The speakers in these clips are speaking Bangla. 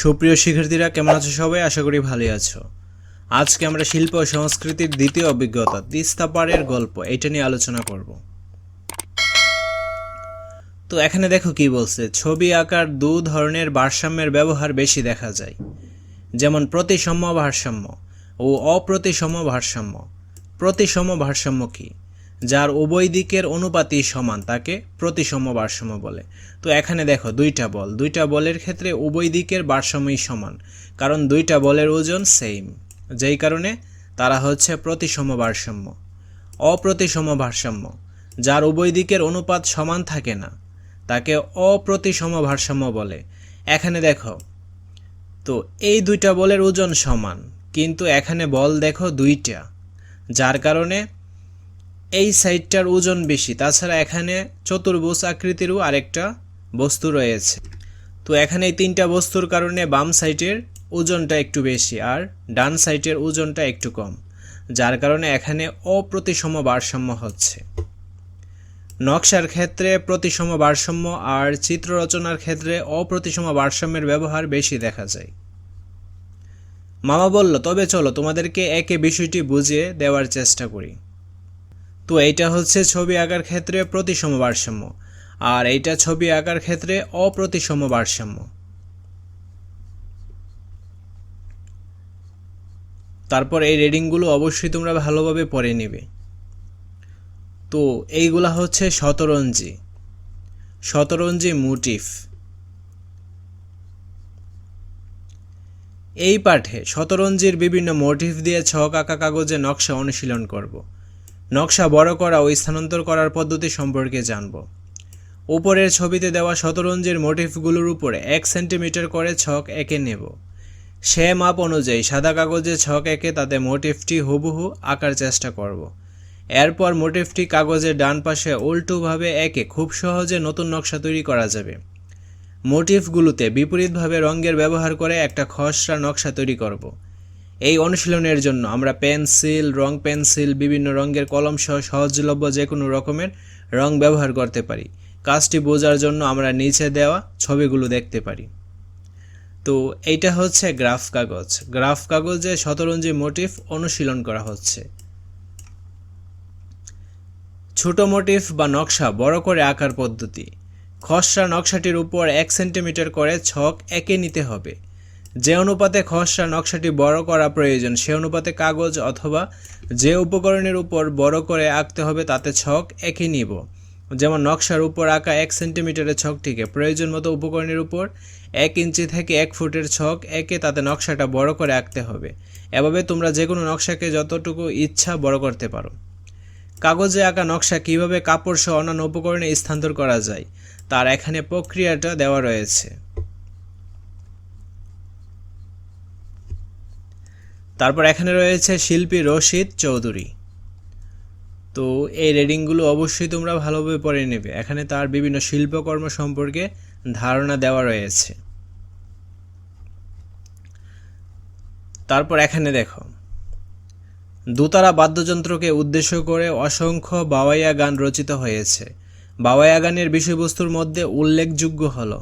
সুপ্রিয় শিক্ষার্থীরা, কেমন আছো সবাই? আশা করি ভালোই আছো। আজকে আমরা শিল্প ও সংস্কৃতির দ্বিতীয় অভিজ্ঞতা, তিস্তা পাড়ের গল্প, এটা নিয়ে আলোচনা করব। তো এখানে দেখো কি বলছে, ছবি আঁকার দু ধরনের ভারসাম্যের ব্যবহার বেশি দেখা যায়। যেমন প্রতিসম ভারসাম্য ও অপ্রতিসম ভারসাম্য। প্রতিসম ভারসাম্য কি? যার উভয় দিকের অনুপাতই সমান, তাকে প্রতিসম ভারসাম্য বলে। তো এখানে দেখো, দুইটা বল। দুইটা বলের ক্ষেত্রে উভয় দিকের ভারসাম্যই সমান, কারণ দুইটা বলের ওজন সেম যেই কারণে তারা হচ্ছে প্রতিসম ভারসাম্য, অপ্রতিসম ভারসাম্য। যার উভয় দিকের অনুপাত সমান থাকে না, তাকে অপ্রতিসম ভারসাম্য বলে। এখানে দেখো, তো এই দুইটা বলের ওজন সমান, কিন্তু এখানে বল দেখো দুইটা, যার কারণে এই সাইডটার ওজন বেশি। তাছাড়া এখানে চতুর্ভুজ আকৃতিরও আরেকটা বস্তু রয়েছে। তো এখানে এই তিনটা বস্তুর কারণে বাম সাইডের ওজনটা একটু বেশি আর ডান সাইডের ওজনটা একটু কম, যার কারণে এখানে অপ্রতিসম ভারসাম্য হচ্ছে। নকশার ক্ষেত্রে প্রতিসম ভারসাম্য আর চিত্র রচনার ক্ষেত্রে অপ্রতিসম ভারসাম্যের ব্যবহার বেশি দেখা যায়। মামা বলল, তবে চলো তোমাদেরকে একে বিষয়টি বুঝিয়ে দেওয়ার চেষ্টা করি। তো এইটা হচ্ছে ছবি আঁকার ক্ষেত্রে প্রতিসম ভারসাম্য, আর এইটা ছবি আঁকার ক্ষেত্রে অপ্রতিসম ভারসাম্য। তারপর এই রেডিংগুলো অবশ্যই তোমরা ভালোভাবে পড়ে নিবে। তো এইগুলা হচ্ছে শতরঞ্জি। শতরঞ্জি মোটিভ এই পাঠে শতরঞ্জির বিভিন্ন মোটিভ দিয়ে ছক আঁকা কাগজে নকশা অনুশীলন করব। নকশা বড় করা ও স্থানান্তর করার পদ্ধতি সম্পর্কে জানব। উপরের ছবিতে দেওয়া শতরঞ্জের মোটিভগুলোর উপরে এক সেন্টিমিটার করে ছক এঁকে নেব। সে মাপ অনুযায়ী সাদা কাগজে ছক এঁকে তাতে মোটিফটি হুবহু আঁকার চেষ্টা করব। এরপর মোটিফটি কাগজের ডান পাশে উল্টোভাবে এঁকে খুব সহজে নতুন নকশা তৈরি করা যাবে। মোটিফগুলোতে বিপরীতভাবে রঙের ব্যবহার করে একটা খসড়া নকশা তৈরি করব। এই অনুশীলনের জন্য আমরা পেন্সিল, রং পেন্সিল, বিভিন্ন রঙের কলম সহ সহজলভ্য যে কোনো রকমের রং ব্যবহার করতে পারি। কাজটি বোঝার জন্য আমরা নিচে দেওয়া ছবিগুলো দেখতে পারি। তো এইটা হচ্ছে গ্রাফ কাগজ। গ্রাফ কাগজে শতরঞ্জি মোটিভ অনুশীলন করা হচ্ছে। ছোট মোটিফ বা নকশা বড় করে আঁকার পদ্ধতি। খসড়া নকশাটির উপর এক সেন্টিমিটার করে ছক এঁকে নিতে হবে। যে অনুপাতে খসড়া নকশাটি বড় করা প্রয়োজন, সে অনুপাতে কাগজ অথবা যে উপকরণের উপর বড় করে আঁকতে হবে তাতে ছক এঁকে নিব। যেমন নকশার উপর আঁকা এক সেন্টিমিটারের ছকটিকে, প্রয়োজন মতো উপকরণের উপর এক ইঞ্চি থেকে এক ফুটের ছক একে তাতে নকশাটা বড় করে আঁকতে হবে। এভাবে তোমরা যে কোনো নকশাকে যতটুকু ইচ্ছা বড় করতে পারো। কাগজে আঁকা নকশা কীভাবে কাপড় সহ অন্যান্য উপকরণে স্থানান্তর করা যায়, তার এখানে প্রক্রিয়াটা দেওয়া রয়েছে। তারপর এখানে রয়েছে শিল্পী রশিদ চৌধুরী। তো এই রেডিংগুলো অবশ্যই তোমরা ভালোভাবে পড়ে নেবে। এখানে তার বিভিন্ন শিল্পকর্ম সম্পর্কে ধারণা দেওয়া রয়েছে। তারপর এখানে দেখো। দোতারা বাদ্যযন্ত্রকে উদ্দেশ্য করে অসংখ্য বাওয়াইয়া গান রচিত হয়েছে। বাওয়াইয়া গানের বিষয়বস্তুর মধ্যে উল্লেখযোগ্য হল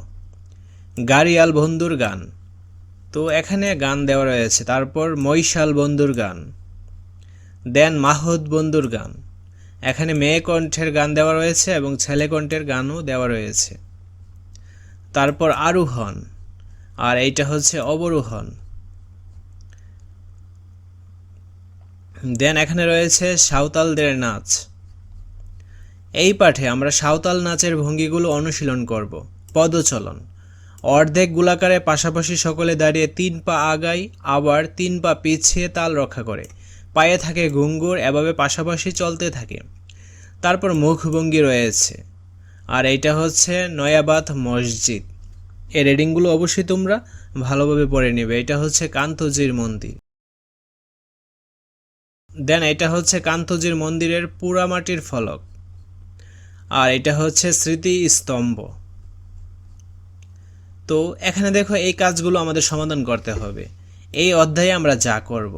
গাড়িয়াল বন্ধুর গান। তো এখানে গান দেওয়া রয়েছে। তারপর মৈশাল বন্ধুর গান। দেন মাহদ বন্ধুর গান। এখানে মেয়ে কণ্ঠের গান দেওয়া রয়েছে এবং ছেলে কণ্ঠের গানও দেওয়া রয়েছে। তারপর আরোহণ। আর এইটা হচ্ছে অবরোহণ। দেন এখানে রয়েছে সাঁওতালদের নাচ। এই পাঠে আমরা সাঁওতাল নাচের ভঙ্গিগুলো অনুশীলন করব। পদচলন। অর্ধেক গোলাকারে পাশাপাশি সকলে দাঁড়িয়ে তিন পা আগাই আবার তিন পা পিছিয়ে তাল রক্ষা করে। পায়ে থাকে ঘুঙ্গুর, এভাবে পাশাপাশি চলতে থাকে। তারপর মুখভঙ্গি রয়েছে। আর এইটা হচ্ছে নয়াবাদ মসজিদ। এই রেডিংগুলো অবশ্যই তোমরা ভালোভাবে পড়ে নেবে। এটা হচ্ছে কান্তজির মন্দির। দেন এটা হচ্ছে কান্তজির মন্দিরের পুরামাটির ফলক। আর এটা হচ্ছে স্মৃতি স্তম্ভ তো এখানে দেখো এই কাজগুলো আমাদের সমাধান করতে হবে। এই অধ্যায়ে আমরা যা করব।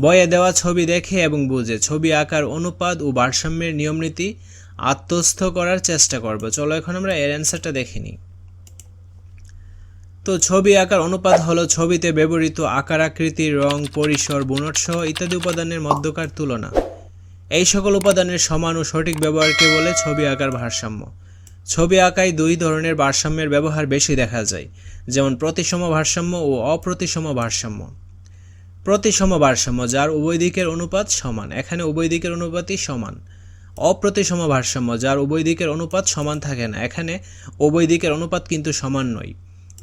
বয়ে দেওয়া ছবি দেখে এবং বুঝে, ছবি আঁকার অনুপাত ও ভারসাম্যের নিয়মনীতি আত্মস্থ করার চেষ্টা করব। চলো এখন আমরা এর অ্যান্সারটা দেখে নিই। তো ছবি আকার অনুপাত হলো ছবিতে ব্যবহৃত আকার আকৃতি, রং, পরিসর বুনটসহ ইত্যাদি উপাদানের মধ্যকার তুলনা। এই সকল উপাদানের সমান ও সঠিক ব্যবহারকে বলে ছবি আকার ভারসাম্য। ছবি আঁকায় দুই ধরনের ভারসাম্যের ব্যবহার বেশি দেখা যায়, যেমন প্রতিসম ভারসাম্য ও অপ্রতিসম ভারসাম্য। প্রতিসম ভারসাম্য, যার উভয় দিকের অনুপাত সমান। এখানে উভয় দিকের অনুপাতই সমান। অপ্রতিসম ভারসাম্য, যার উভয় দিকের অনুপাত সমান থাকে না। এখানে উভয় দিকের অনুপাত কিন্তু সমান নয়।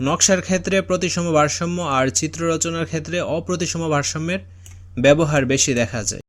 নকশার ক্ষেত্রে প্রতিসম ভারসাম্য আর চিত্র রচনার ক্ষেত্রে অপ্রতিসম ভারসাম্যের ব্যবহার বেশি দেখা যায়।